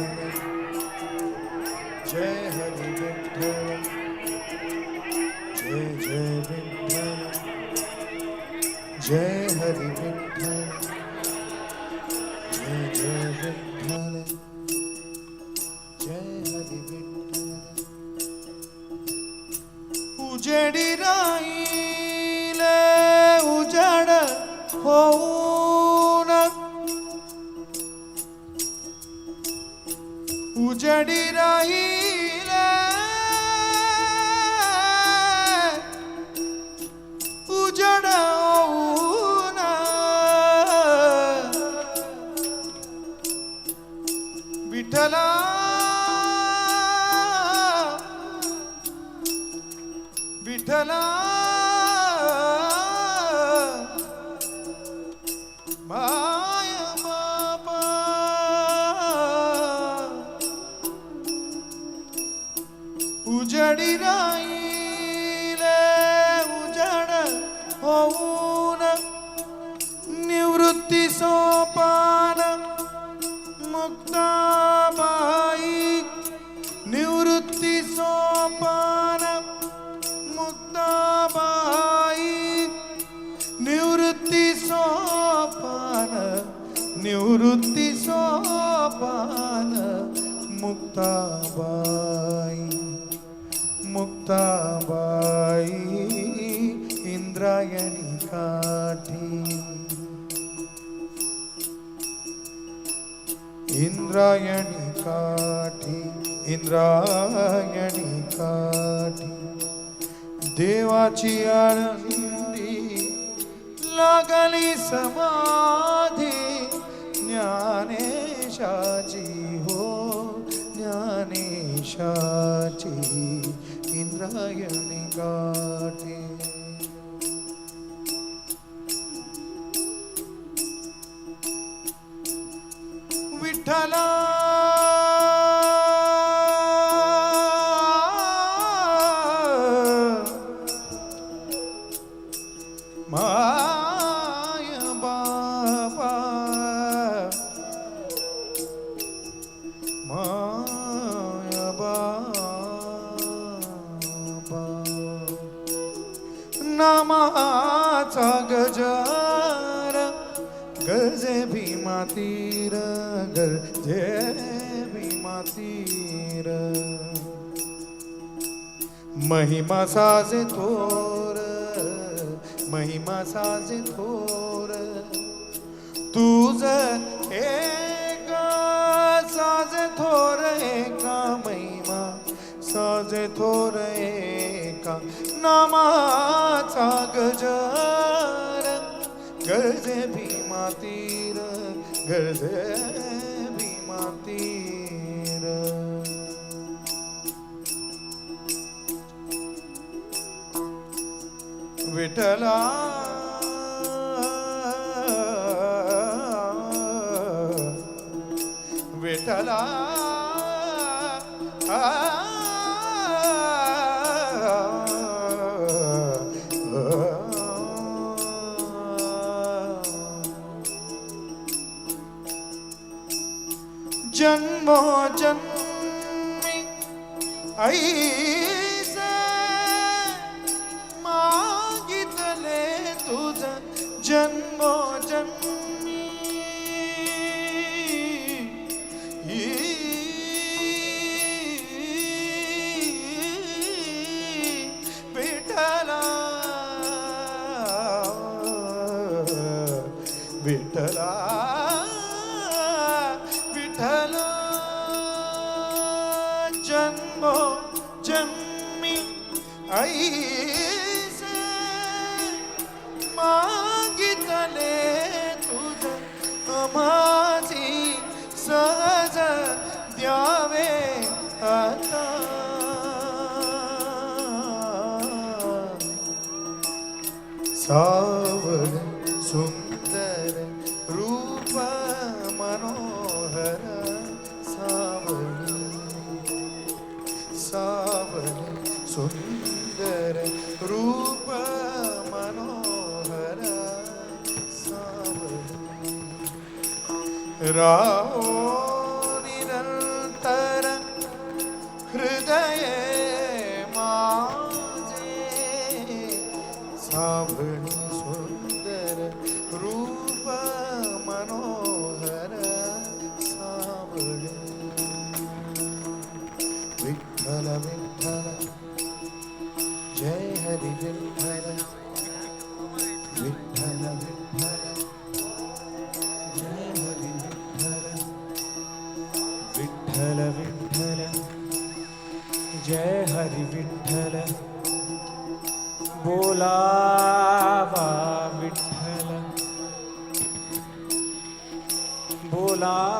जय हरि विठ्ठल जय जय विठ्ठल जय हरि विठ्ठल जय जय विठ्ठल जय हरि विठ्ठल उजेडी राहिले उजाड होऊन ਜੜੀ ਰਹੀ ਲੈ। ਬਿਠਲਾ। ਬਿਠਲਾ। निवृत्ती सोपान मुक्ताबाई निवृत्ती सोपान मुक्ताबाई निवृत्ती सोपान निवृत्ती सोपान मुक्ताबाई मुक्ताबाई इंद्रायणी इंद्रायणी काठी इंद्रायणी काठी देवाची आनंदी लागली समाधी ज्ञानेशाची हो ज्ञानेशाची इंद्रायणी काठी माय बाबा. माय बाबा. नामाचा गजर गजे भीमा तीर गरजे भीमा तीर महिमा साजे थोर महिमा साजे थोर. तुझ एक साजे थोर एका महिमा साजे थोर एका नामाचा गजर. गरजे भीमा तीर गरजे Bhima Vitala Vitala Janmo Janmi Aayi जन्मी ऐसे मागितले तुझ माझी सहज द्यावे आता सावळ सुंदर रूप मनोहर निरावो निरन्तर हृदये माजे सावणि सुन्दर रूप मनो विठ्ठल विठ्ठल। जय हरि विठ्ठल। बोलावा विठ्ठल। बोलावा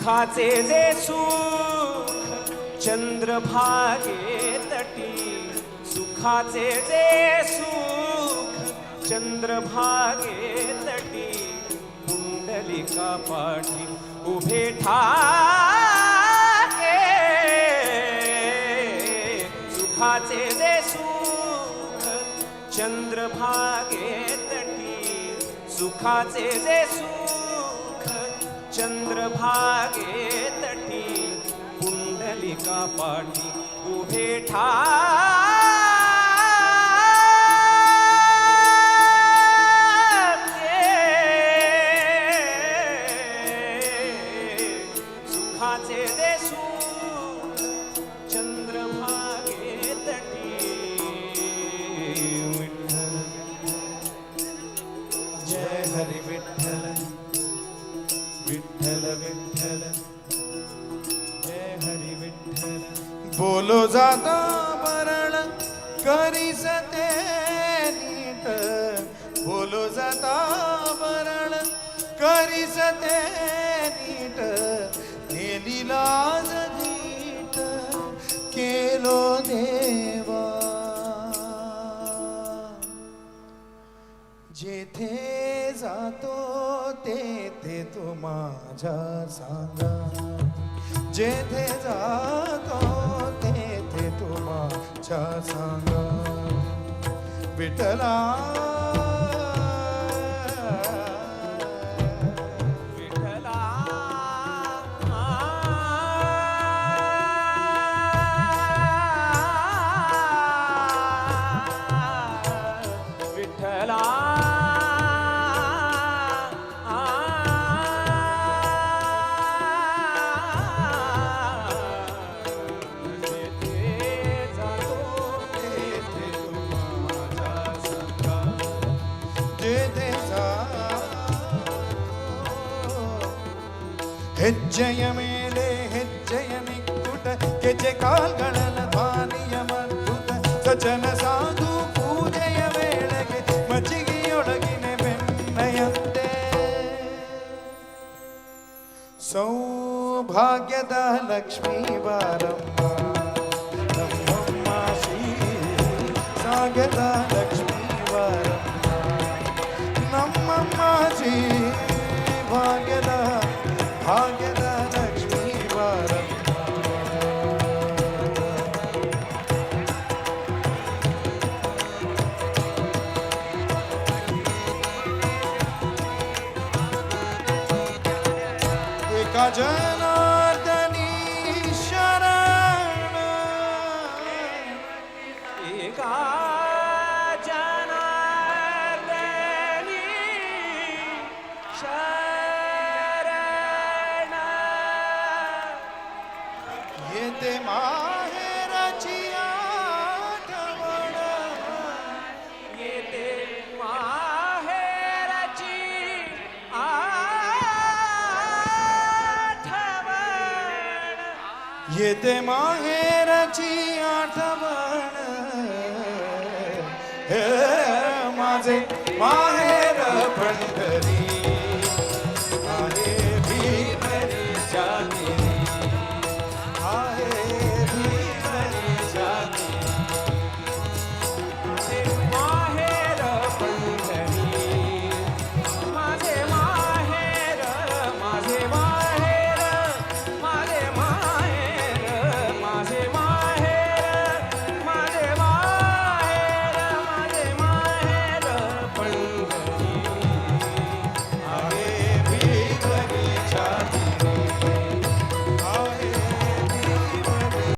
सुखाचे जे सुख चंद्रभागे तटी। सुखाचे जे सुख चंद्रभागे तटी। पुंडलिका पाठी उभे ठाके। सुखाचे जे सुख चंद्रभागे तटी। सुखाचे जे सुख चंद्रभागे तटी कुंडलिका पाठी उभे ठाके बोलो जाता मरण करी सते नीट बोलो जाता मरण करी सते नीट नेली लाज नीट केलो देवा. जेथे जातो तेथे तो माझ्या सांगा. जेथे जातो माझ्या सांगा विठला ಸಜ್ಜನ ಸಾಧು ಪೂಜೆಯ ವೇಳೆಗೆ ಮಜ್ಜಿಗೆಯೊಳಗಿನ ಬೆಣ್ಣೆಯಂತೆ ಸೌಭಾಗ್ಯದ ಲಕ್ಷ್ಮೀ ಬಾರಮ್ಮ ನಮ್ಮಮ್ಮ ಶ್ರೀ ಸಾಗದ ಲಕ್ಷ್ಮೀ ಬಾರಮ್ಮ ನಮ್ಮಮ್ಮ ಶ್ರೀ ಭಾಗ್ಯದ ಭಾಗ್ಯದ येते माहेराची आठवण येते माहेरची आठवण येते माहेराची आठवण हे माझे माहेर पंढरी